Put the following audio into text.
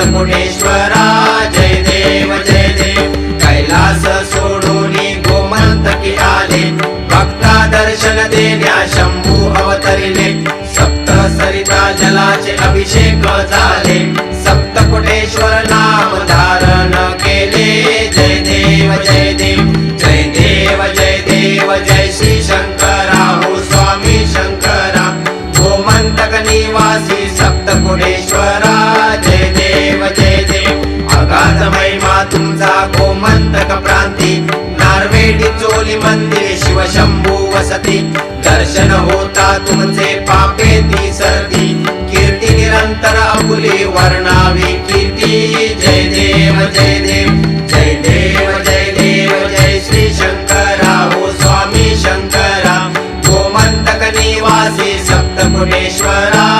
सप्तकोटेश्वरा जय देव जय देव. कैलास सोडून गोमंतकी आले भक्ता दर्शन देण्या शंभू अवतरिले. सप्त सरिता जलाचे अभिषेक झाले. सप्तकोटेश्वर नाम धारण केले. जय देव जय देव. जय देव जय देव. जय श्री शंकरा हो स्वामी शंकरा. गोमंतक निवासी सप्तकोटेश्वरा जय नारवेडी चोली मंदिर शिवशंभू वसती. दर्शन होता तुमचे पापे ती सर्दी कीर्ती निरंतर अपुली वर्णावी. कीर्ती जय देव जय देव. जय देव जय देव जय श्री शंकरा हो स्वामी शंकरा. गोमंतक निवासी सप्तकुटेश्वरा